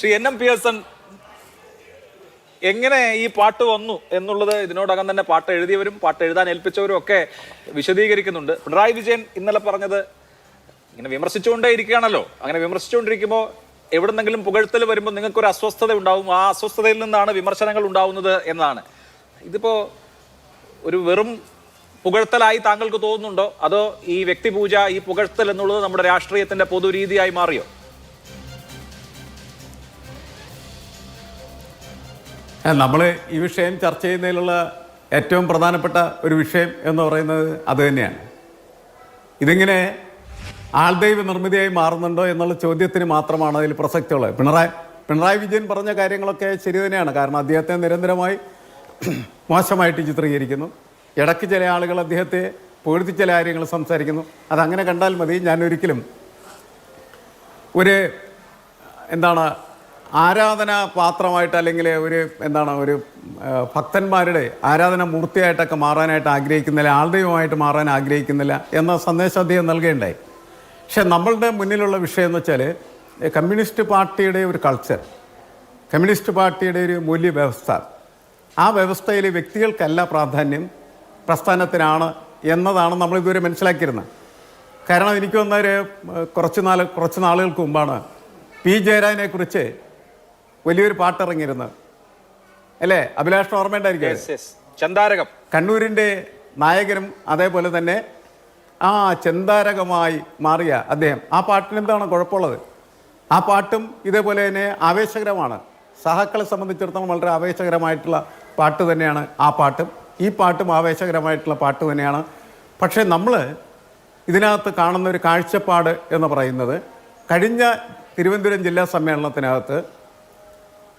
Shri N M Pearson എങ്ങനെ ഈ പാട്ട് വന്നു എന്നുള്ളത് ഇതിനോടകം തന്നെ പാട്ട് എഴുതിയവരും പാട്ട് എഴുതാൻ ഏൽപ്പിച്ചവരും ഒക്കെ വിശദീകരിക്കുന്നുണ്ട്. പിണറായി വിജയൻ ഇന്നലെ പറഞ്ഞത് ഇങ്ങനെ വിമർശിച്ചുകൊണ്ടേ ഇരിക്കുകയാണല്ലോ. അങ്ങനെ വിമർശിച്ചുകൊണ്ടിരിക്കുമ്പോൾ എവിടെന്നെങ്കിലും പുകഴ്ത്തൽ വരുമ്പോൾ നിങ്ങൾക്കൊരു അസ്വസ്ഥത ഉണ്ടാവും. ആ അസ്വസ്ഥതയിൽ നിന്നാണ് വിമർശനങ്ങൾ ഉണ്ടാവുന്നത് എന്നാണ്. ഇതിപ്പോ ഒരു വെറും പുകഴ്ത്തലായി താങ്കൾക്ക് തോന്നുന്നുണ്ടോ? അതോ ഈ വ്യക്തിപൂജ ഈ പുകഴ്ത്തൽ എന്നുള്ളത് നമ്മുടെ രാഷ്ട്രീയത്തിന്റെ പൊതുരീതിയായി മാറിയോ? നമ്മൾ ഈ വിഷയം ചർച്ച ചെയ്യുന്നതിലുള്ള ഏറ്റവും പ്രധാനപ്പെട്ട ഒരു വിഷയം എന്ന് പറയുന്നത് അത് തന്നെയാണ്. ഇതിങ്ങനെ ആൾദൈവ നിർമ്മിതിയായി മാറുന്നുണ്ടോ എന്നുള്ള ചോദ്യത്തിന് മാത്രമാണ് അതിൽ പ്രസക്തിയുള്ളത്. പിണറായി പിണറായി വിജയൻ പറഞ്ഞ കാര്യങ്ങളൊക്കെ ശരി തന്നെയാണ്. കാരണം അദ്ദേഹത്തെ നിരന്തരമായി മോശമായിട്ട് ചിത്രീകരിക്കുന്നു. ഇടയ്ക്ക് ചില ആളുകൾ അദ്ദേഹത്തെ പൊഴുതി ചില കാര്യങ്ങൾ സംസാരിക്കുന്നു. അതങ്ങനെ കണ്ടാൽ മതി. ഞാൻ ഒരിക്കലും ഒരു എന്താണ് ആരാധന പാത്രമായിട്ട് അല്ലെങ്കിൽ ഒരു എന്താണ് ഒരു ഭക്തന്മാരുടെ ആരാധന മൂർത്തിയായിട്ടൊക്കെ മാറാനായിട്ട് ആഗ്രഹിക്കുന്നില്ല ആൾദൈവമായിട്ട് മാറാൻ ആഗ്രഹിക്കുന്നില്ല എന്ന സന്ദേശം അദ്ദേഹം നൽകേണ്ടായി. പക്ഷെ നമ്മളുടെ മുന്നിലുള്ള വിഷയം എന്ന് വെച്ചാൽ കമ്മ്യൂണിസ്റ്റ് പാർട്ടിയുടെ ഒരു കൾച്ചർ കമ്മ്യൂണിസ്റ്റ് പാർട്ടിയുടെ ഒരു മൂല്യവ്യവസ്ഥ. ആ വ്യവസ്ഥയിൽ വ്യക്തികൾക്കല്ല പ്രാധാന്യം പ്രസ്ഥാനത്തിനാണ് എന്നതാണ് നമ്മൾ ഇതുവരെ മനസ്സിലാക്കിയിരുന്നത്. കാരണം എനിക്ക് വന്നൊരു കുറച്ച് നാൾ കുറച്ച് നാളുകൾക്ക് മുമ്പാണ് പി ജയരാജനെ കുറിച്ച് വലിയൊരു പാട്ടിറങ്ങിയിരുന്നു. അല്ലേ? അഭിലാഷ് ഓർമ്മയുണ്ടായിരിക്കും കണ്ണൂരിന്റെ യെസ് ചന്താരകം കണ്ണൂരിന്റെ നായകനും അതേപോലെ തന്നെ ആ ചെന്താരകമായി മാറിയ അദ്ദേഹം. ആ പാട്ടിന് എന്താണ് കുഴപ്പമുള്ളത്? ആ പാട്ടും ഇതേപോലെ തന്നെ ആവേശകരമാണ്. സഹാക്കളെ സംബന്ധിച്ചിടത്തോളം വളരെ ആവേശകരമായിട്ടുള്ള പാട്ട് തന്നെയാണ് ആ പാട്ടും. ഈ പാട്ടും ആവേശകരമായിട്ടുള്ള പാട്ട് തന്നെയാണ്. പക്ഷേ നമ്മൾ ഇതിനകത്ത് കാണുന്ന ഒരു കാഴ്ചപ്പാട് എന്ന് പറയുന്നത് കഴിഞ്ഞ തിരുവനന്തപുരം ജില്ലാ സമ്മേളനത്തിനകത്ത്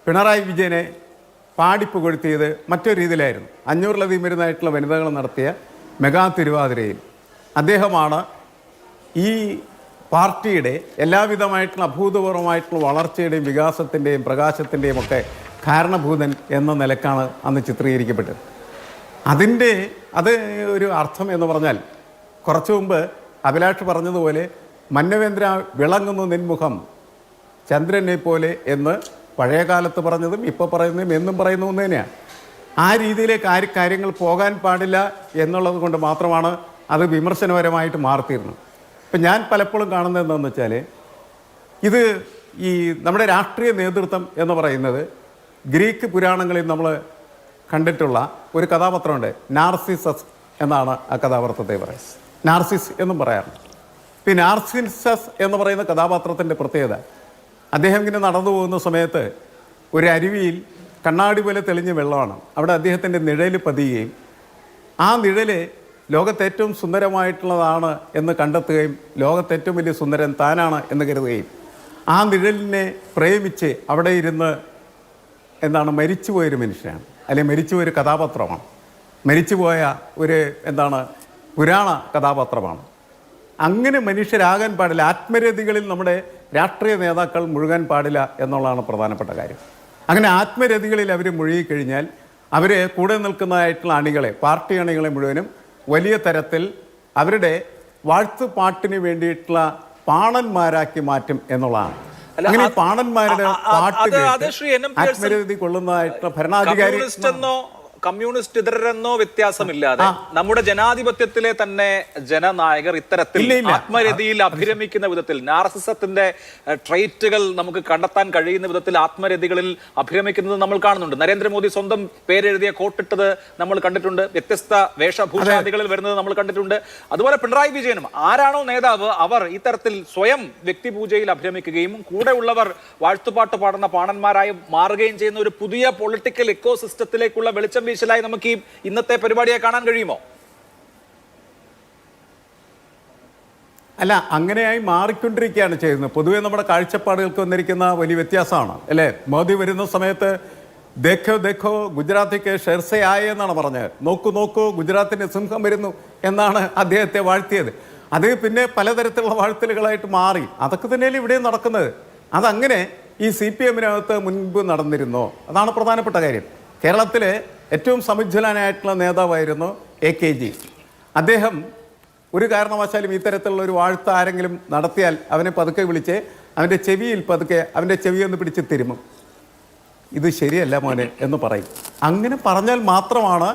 പിണറായി വിജയനെ പാടിപ്പുകൊഴുത്തിയത് മറ്റൊരു രീതിയിലായിരുന്നു. അഞ്ഞൂറിലധികം വരുന്നതായിട്ടുള്ള വനിതകൾ നടത്തിയ മെഗാ തിരുവാതിരയിൽ. അദ്ദേഹമാണ് ഈ പാർട്ടിയുടെ എല്ലാവിധമായിട്ടുള്ള അഭൂതപൂർവമായിട്ടുള്ള വളർച്ചയുടെയും വികാസത്തിന്റെയും പ്രകാശത്തിന്റെയും ഒക്കെ കാരണഭൂതൻ എന്ന നിലക്കാണ് അന്ന് ചിത്രീകരിക്കപ്പെട്ടത്. അതിന്റെ അത് ഒരു അർത്ഥം എന്ന് പറഞ്ഞാൽ കുറച്ചു മുമ്പ് അഭിലാഷ് പറഞ്ഞതുപോലെ മന്നവേന്ദ്ര വിളങ്ങുന്നു നിൻമുഖം ചന്ദ്രനെ പോലെ എന്ന് പഴയ കാലത്ത് പറഞ്ഞതും ഇപ്പോൾ പറയുന്നതും എന്നും പറയുന്നു ഒന്ന് തന്നെയാണ് ആ രീതിയിലേക്ക് ആര് കാര്യങ്ങൾ പോകാൻ പാടില്ല എന്നുള്ളത് കൊണ്ട് മാത്രമാണ് അത് വിമർശനപരമായിട്ട് മാറിത്തീരുന്നത്. ഇപ്പം ഞാൻ പലപ്പോഴും കാണുന്നത് എന്താണെന്ന് വെച്ചാൽ ഇത് ഈ നമ്മുടെ രാഷ്ട്രീയ നേതൃത്വം എന്ന് പറയുന്നത് ഗ്രീക്ക് പുരാണങ്ങളിൽ നമ്മൾ കണ്ടിട്ടുള്ള ഒരു കഥാപാത്രമുണ്ട് നാർസിസസ് എന്നാണ് ആ കഥാപാത്രത്തെ പറയുന്നത്. നാർസിസ് എന്നും പറയാറുണ്ട്. പിന്നെ നാർസിസസ് എന്ന് പറയുന്ന കഥാപാത്രത്തിന്റെ പ്രത്യേകത അദ്ദേഹം ഇങ്ങനെ നടന്നു പോകുന്ന സമയത്ത് ഒരു അരുവിയിൽ കണ്ണാടി പോലെ തെളിഞ്ഞ വെള്ളമാണ്. അവിടെ അദ്ദേഹത്തിന്റെ നിഴൽ പതിയുകയും ആ നിഴൽ ലോകത്തെ ഏറ്റവും സുന്ദരമായിട്ടുള്ളതാണ് എന്ന് കണ്ടെത്തുകയും ലോകത്തെ ഏറ്റവും വലിയ സുന്ദരൻ താനാണ് എന്ന് കരുതുകയും ആ നിഴലിനെ പ്രേമിച്ച് അവിടെ ഇരുന്ന് എന്താണ് മരിച്ചുപോയൊരു മനുഷ്യനാണ്. അല്ലെങ്കിൽ മരിച്ചുപോയൊരു കഥാപാത്രമാണ്. മരിച്ചുപോയ ഒരു എന്താണ് പുരാണ കഥാപാത്രമാണ്. അങ്ങനെ മനുഷ്യരാകാൻ പാടില്ല. ആത്മരതികളിൽ നമ്മുടെ രാഷ്ട്രീയ നേതാക്കൾ മുഴുകാൻ പാടില്ല എന്നുള്ളതാണ് പ്രധാനപ്പെട്ട കാര്യം. അങ്ങനെ ആത്മരതികളിൽ അവർ മുഴുകിക്കഴിഞ്ഞാൽ അവരെ കൂടെ നിൽക്കുന്നതായിട്ടുള്ള അണികളെ പാർട്ടി അണികളെ മുഴുവനും വലിയ തരത്തിൽ അവരുടെ വാഴ്ത്തുപാട്ടിന് വേണ്ടിയിട്ടുള്ള പാണന്മാരാക്കി മാറ്റും എന്നുള്ളതാണ്. അങ്ങനെ പാണന്മാരുടെ പാട്ട് ആത്മരതി കൊള്ളുന്നതായിട്ടുള്ള ഭരണാധികാരി കമ്മ്യൂണിസ്റ്റ് ഇതരെന്നോ വ്യത്യാസമില്ലാതെ നമ്മുടെ ജനാധിപത്യത്തിലെ തന്നെ ജനനായകർ ഇത്തരത്തിൽ. ആത്മരതിയിൽ അഭിരമിക്കുന്ന വിധത്തിൽ നാർസിസത്തിന്റെ ട്രൈറ്റുകൾ നമുക്ക് കണ്ടെത്താൻ കഴിയുന്ന വിധത്തിൽ ആത്മരതികളിൽ അഭിരമിക്കുന്നത് നമ്മൾ കാണുന്നുണ്ട്. നരേന്ദ്രമോദി സ്വന്തം പേരെഴുതിയ കോട്ടിട്ടത് നമ്മൾ കണ്ടിട്ടുണ്ട്. വ്യത്യസ്ത വേഷഭൂഷാദികളിൽ വരുന്നത് നമ്മൾ കണ്ടിട്ടുണ്ട്. അതുപോലെ പിണറായി വിജയനും ആരാണോ നേതാവ് അവർ ഇത്തരത്തിൽ സ്വയം വ്യക്തിപൂജയിൽ അഭിരമിക്കുകയും കൂടെ ഉള്ളവർ വാഴ്ത്തുപാട്ട് പാടുന്ന പാണന്മാരായി മാറുകയും ചെയ്യുന്ന ഒരു പുതിയ പൊളിറ്റിക്കൽ എക്കോ സിസ്റ്റത്തിലേക്കുള്ള വെളിച്ചം വീശലായി നമുക്ക് ഈ ഇന്നത്തെ പരിപാടിയെ കാണാൻ കഴിയുമോ? അല്ല അങ്ങനെയായി മാറിക്കൊണ്ടിരിക്കുകയാണ് ചെയ്യുന്നത്. പൊതുവെ നമ്മുടെ കാഴ്ചപ്പാടുകൾക്ക് വന്നിരിക്കുന്ന വലിയ വ്യത്യാസമാണ് അല്ലേ? മോദി വരുന്ന സമയത്ത് ദേഖോ ദേഖോ ഗുജറാത്തിക്ക് ഷെർസെ ആയ എന്നാണ് പറഞ്ഞത്. നോക്കൂ നോക്കൂ ഗുജറാത്തിന് സിംഹം വരുന്നു എന്നാണ് അദ്ദേഹത്തെ വാഴ്ത്തിയത്. അത് പിന്നെ പലതരത്തിലുള്ള വാഴ്ത്തലുകളായിട്ട് മാറി. അതൊക്കെ തന്നെയല്ലേ ഇവിടെ നടക്കുന്നത്? അതങ്ങനെ ഈ സി പി എമ്മിനകത്ത് മുൻപ് നടന്നിരുന്നോ. അതാണ് പ്രധാനപ്പെട്ട കാര്യം. കേരളത്തിലെ ഏറ്റവും സമുജ്വലനായിട്ടുള്ള നേതാവായിരുന്നു എ കെ ജി. അദ്ദേഹം ഒരു കാരണവശാലും ഇത്തരത്തിലുള്ള ഒരു വാഴ്ത്ത ആരെങ്കിലും നടത്തിയാൽ അവനെ പതുക്കെ വിളിച്ച് അവന്റെ ചെവിയിൽ പതുക്കെ അവന്റെ ചെവിയൊന്ന് പിടിച്ച് തിരുമും. ഇത് ശരിയല്ല മോനെ എന്ന് പറയും. അങ്ങനെ പറഞ്ഞാൽ മാത്രമാണ്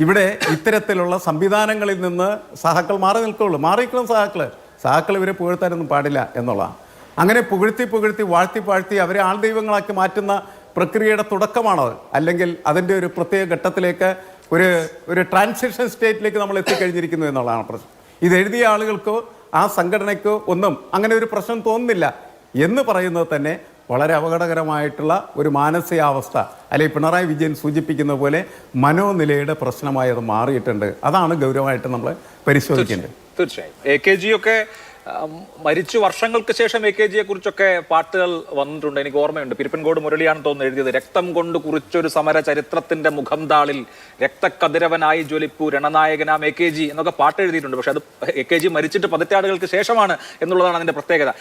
ഇവിടെ ഇത്തരത്തിലുള്ള സംവിധാനങ്ങളിൽ നിന്ന് സഹാക്കൾ മാറി നിൽക്കുള്ളൂ. മാറിയിരിക്കണം സഹാക്കൾ സഹാക്കൾ ഇവരെ പുകഴ്ത്താനൊന്നും പാടില്ല എന്നുള്ളതാണ്. അങ്ങനെ പുകഴ്ത്തി പുകഴ്ത്തി വാഴ്ത്തി പാഴ്ത്തി അവരെ ആൾ ദൈവങ്ങളാക്കി മാറ്റുന്ന പ്രക്രിയയുടെ തുടക്കമാണത്. അല്ലെങ്കിൽ അതിന്റെ ഒരു പ്രത്യേക ഘട്ടത്തിലേക്ക് ഒരു ഒരു ട്രാൻസിഷൻ സ്റ്റേറ്റിലേക്ക് നമ്മൾ എത്തിക്കഴിഞ്ഞിരിക്കുന്നു എന്നുള്ളതാണ് പ്രശ്നം. ഇത് എഴുതിയ ആളുകൾക്കോ ആ സംഘടനയ്ക്കോ ഒന്നും അങ്ങനെ ഒരു പ്രശ്നം തോന്നുന്നില്ല. എന്ന് പറയുന്നത് തന്നെ വളരെ അപകടകരമായിട്ടുള്ള ഒരു മാനസികാവസ്ഥ അല്ലെങ്കിൽ പിണറായി വിജയൻ സൂചിപ്പിക്കുന്ന പോലെ മനോനിലയുടെ പ്രശ്നമായി അത് മാറിയിട്ടുണ്ട്. അതാണ് ഗൗരവമായിട്ട് നമ്മൾ പരിശോധിക്കേണ്ടത്. തീർച്ചയായും. എ കെ ജി ഒക്കെ മരിച്ചു വർഷങ്ങൾക്ക് ശേഷം എ കെ ജിയെ കുറിച്ചൊക്കെ പാട്ടുകൾ വന്നിട്ടുണ്ട്. എനിക്ക് ഓർമ്മയുണ്ട്. പിരിപ്പൻകോട് മുരളിയാണ് തോന്നുന്നു എഴുതിയത്. രക്തം കൊണ്ട് കുറിച്ചൊരു സമര ചരിത്രത്തിന്റെ മുഖം താളിൽ രക്തക്കതിരവനായി ജ്വലിപ്പു രണനായകനാം എ കെ ജി എന്നൊക്കെ പാട്ട് എഴുതിയിട്ടുണ്ട് പക്ഷെ അത് എ കെ ജി മരിച്ചിട്ട് പതിറ്റാടുകൾക്ക് ശേഷമാണ് എന്നുള്ളതാണ് അതിന്റെ പ്രത്യേകത.